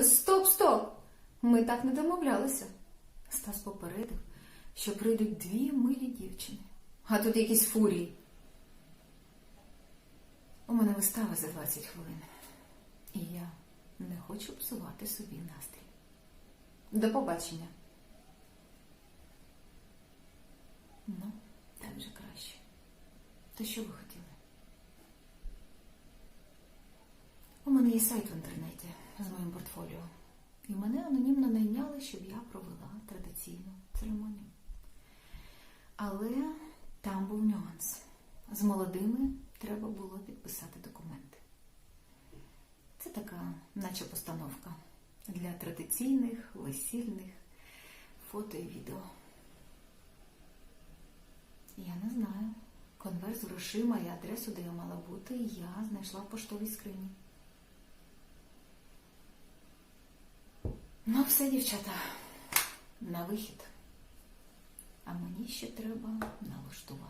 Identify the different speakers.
Speaker 1: Стоп, стоп! Ми так не домовлялися. Стас попередив, що прийдуть дві милі дівчини, а тут якісь фурії. У мене вистава за 20 хвилин, і я не хочу псувати собі настрій. До побачення. Ну, так вже краще. То що ви хотіли? У мене є сайт в інтернеті портфоліо. І мене анонімно найняли, щоб я провела традиційну церемонію. Але там був нюанс. З молодими треба було підписати документи. Це така, наче постановка для традиційних, весільних фото і відео. Я не знаю. Конверт з грошима і адресу, де я мала бути, я знайшла в поштовій скрині. Все, дівчата, на вихід. А мені ще треба налаштувати.